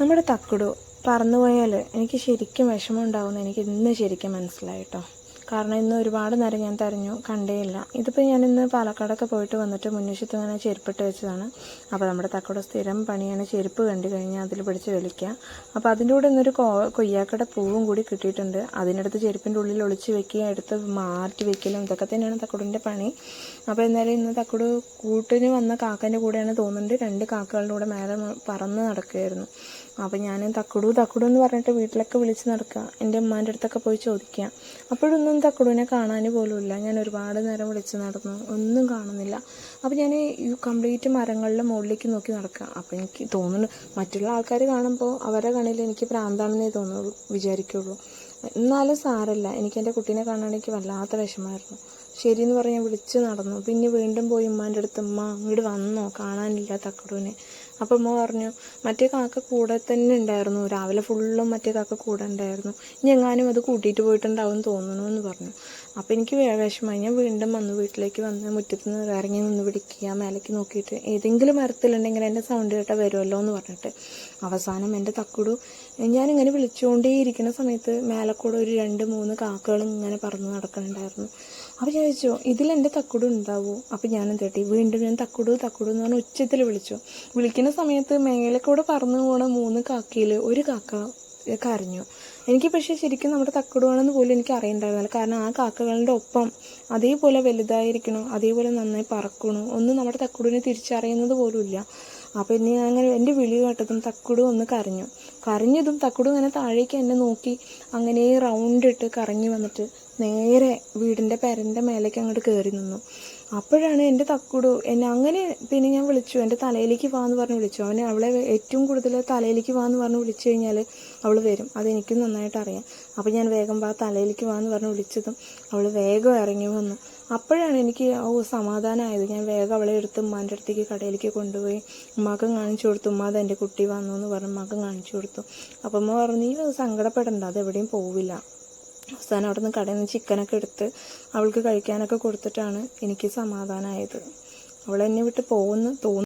നമ്മുടെ തക്കുടു പറന്നുപോയാൽ എനിക്ക് ശരിക്കും വിഷമം ഉണ്ടാവുമെന്ന് എനിക്ക് ഇന്ന് ശരിക്കും മനസ്സിലായി കേട്ടോ കാരണം ഇന്ന് ഒരുപാട് നേരം ഞാൻ തിരഞ്ഞു കണ്ടേയില്ല. ഇതിപ്പോൾ ഞാൻ ഇന്ന് പാലക്കാടൊക്കെ പോയിട്ട് വന്നിട്ട് മുൻവശത്ത് ഇങ്ങനെ ചെരുപ്പിട്ട് വെച്ചതാണ്. അപ്പോൾ നമ്മുടെ തക്കുട സ്ഥിരം പണിയാണ് ചെരുപ്പ് കണ്ടു കഴിഞ്ഞാൽ അതിൽ പിടിച്ച് വലിക്കുക അപ്പോൾ അതിന്റെ കൂടെ ഇന്നൊരു കോ കൊയ്യാക്കയുടെ പൂവും കൂടി കിട്ടിയിട്ടുണ്ട്. അതിനടുത്ത് ചെരുപ്പിന്റെ ഉള്ളിൽ ഒളിച്ച് വെക്കുക എടുത്ത് മാറ്റി വെക്കലും ഇതൊക്കെ തന്നെയാണ് തക്കുടിന്റെ പണി. അപ്പോൾ എന്നാലും ഇന്ന് തക്കുട് കൂട്ടിന് വന്ന കാക്കന്റെ കൂടെയാണ് തോന്നുന്നുണ്ട്. രണ്ട് കാക്കകളുടെ കൂടെ മേലെ പറന്ന് നടക്കുകയായിരുന്നു. അപ്പോൾ ഞാൻ തക്കുടു തക്കുടു എന്ന് പറഞ്ഞിട്ട് വീട്ടിലൊക്കെ വിളിച്ച് നടക്കുക. എന്റെ ഉമ്മാന്റെ അടുത്തൊക്കെ പോയി ചോദിക്കുക. അപ്പോഴൊന്നും തക്കുടുവിനെ കാണാൻ പോലുമില്ല. ഞാൻ ഒരുപാട് നേരം വിളിച്ച് നടന്നു. ഒന്നും കാണുന്നില്ല. അപ്പോൾ ഞാൻ ഈ കംപ്ലീറ്റ് മരങ്ങളുടെ മുകളിലേക്ക് നോക്കി നടക്കുക അപ്പോൾ എനിക്ക് തോന്നുന്നു മറ്റുള്ള ആൾക്കാർ കാണുമ്പോൾ അവരുടെ കണ്ണിൽ എനിക്ക് പ്രാന്താണെന്നേ തോന്നുള്ളൂ വിചാരിക്കുള്ളൂ. എന്നാലും സാരല്ല. എനിക്ക് എന്റെ കുട്ടീനെ കാണാൻ വല്ലാത്ത വിഷമമായിരുന്നു ശരി എന്ന് പറഞ്ഞ് വിളിച്ച് നടന്നു. പിന്നെ വീണ്ടും പോയി ഉമ്മാന്റെ അടുത്ത് ഉമ്മ ഇങ്ങോട്ട് വന്നോ? കാണാനില്ല തക്കടുവിനെ അപ്പോൾ മോ പറഞ്ഞു മറ്റേ കാക്ക കൂടെ തന്നെ ഉണ്ടായിരുന്നു. രാവിലെ ഫുള്ളും മറ്റേ കാക്ക കൂടെ ഉണ്ടായിരുന്നു. ഇനി എങ്ങാനും അത് കൂട്ടിയിട്ട് പോയിട്ടുണ്ടാവും തോന്നുന്നു എന്ന് പറഞ്ഞു. അപ്പോൾ എനിക്ക് വിഷമമായി ഞാൻ വീണ്ടും വന്നു വീട്ടിലേക്ക് വന്ന് മുറ്റത്ത് നിന്ന് ഇറങ്ങി നിന്ന് പിടിക്കുക മേലേക്ക് നോക്കിയിട്ട് ഏതെങ്കിലും മരത്തിലുണ്ടെങ്കിൽ എന്റെ സൗണ്ട് കേട്ടാൽ വരുമല്ലോ എന്ന് പറഞ്ഞിട്ട് അവസാനം എന്റെ തക്കുടു ഞാനിങ്ങനെ വിളിച്ചുകൊണ്ടേയിരിക്കുന്ന സമയത്ത് മേലക്കൂടെ ഒരു രണ്ട് മൂന്ന് കാക്കകളും ഇങ്ങനെ പറന്ന് നടക്കുന്നുണ്ടായിരുന്നു. അപ്പോൾ ഞാൻ ചോദിച്ചു ഇതിൽ എന്റെ തക്കുടു ഉണ്ടാവുമോ അപ്പോൾ ഞാൻ എന്തേട്ടി വീണ്ടും ഞാൻ തക്കുടു തക്കുടു എന്ന് പറഞ്ഞ് ഉച്ചത്തിൽ വിളിച്ചു. വിളിക്കുന്ന സമയത്ത് മേലെ കൂടെ പറന്നു പോണ മൂന്ന് കാക്കയിൽ ഒരു കാക്ക കരഞ്ഞു. എനിക്ക് പക്ഷേ ശരിക്കും നമ്മുടെ തക്കടുവാണെന്ന് പോലും എനിക്ക് അറിയണ്ടായിരുന്നില്ല. കാരണം ആ കാക്കകളുടെ ഒപ്പം അതേപോലെ വലുതായിരിക്കണം അതേപോലെ നന്നായി പറക്കണം ഒന്നും നമ്മുടെ തക്കുടുവിനെ തിരിച്ചറിയുന്നത് പോലുമില്ല. അപ്പോൾ എന്നെ അങ്ങനെ എന്റെ വിളി കേട്ടതും തക്കുടു ഒന്ന് കരഞ്ഞു. കരഞ്ഞതും തക്കുടു ഇങ്ങനെ താഴേക്ക് എന്നെ നോക്കി അങ്ങനെ റൗണ്ട് ഇട്ട് കറങ്ങി വന്നിട്ട് നേരെ വീടിന്റെ പെരന്റെ മേലേക്ക് അങ്ങോട്ട് കയറി നിന്നു. അപ്പോഴാണ് എന്റെ തക്കുടു എന്നെ അങ്ങനെ പിന്നെ ഞാൻ വിളിച്ചു. എന്റെ തലയിലേക്ക് വാ എന്ന് പറഞ്ഞ് വിളിച്ചു. അവനെ അവളെ ഏറ്റവും കൂടുതൽ തലയിലേക്ക് വാ എന്ന് പറഞ്ഞ് വിളിച്ചു കഴിഞ്ഞാൽ അവൾ വരും. അതെനിക്കും നന്നായിട്ട് അറിയാം. അപ്പോൾ ഞാൻ വേഗം വാ തലയിലേക്ക് വാ എന്ന് പറഞ്ഞ് വിളിച്ചതും അവൾ വേഗം ഇറങ്ങി വന്നു. അപ്പോഴാണ് എനിക്ക് ഓ സമാധാനമായത് ഞാൻ വേഗം അവളെ എടുത്ത് ഉമ്മാന്റെ അടുത്തേക്ക് കടയിലേക്ക് കൊണ്ടുപോയി. ഉമ്മാക്കും കാണിച്ചു കൊടുത്തു. ഉമ്മ അത് എന്റെ കുട്ടി വന്നു എന്ന് പറഞ്ഞ് ഉമ്മാക്കും കാണിച്ചു കൊടുത്തു. അപ്പം ഉമ്മ പറഞ്ഞു നീ സങ്കടപ്പെടണ്ട. അത് എവിടെയും പോവില്ല. അവസാനം അവിടെ നിന്ന് കടയിൽ നിന്ന് ചിക്കനൊക്കെ എടുത്ത് അവൾക്ക് കഴിക്കാനൊക്കെ കൊടുത്തിട്ടാണ് എനിക്ക് സമാധാനമായത് അവൾ എന്നെ വിട്ട് പോകുന്നു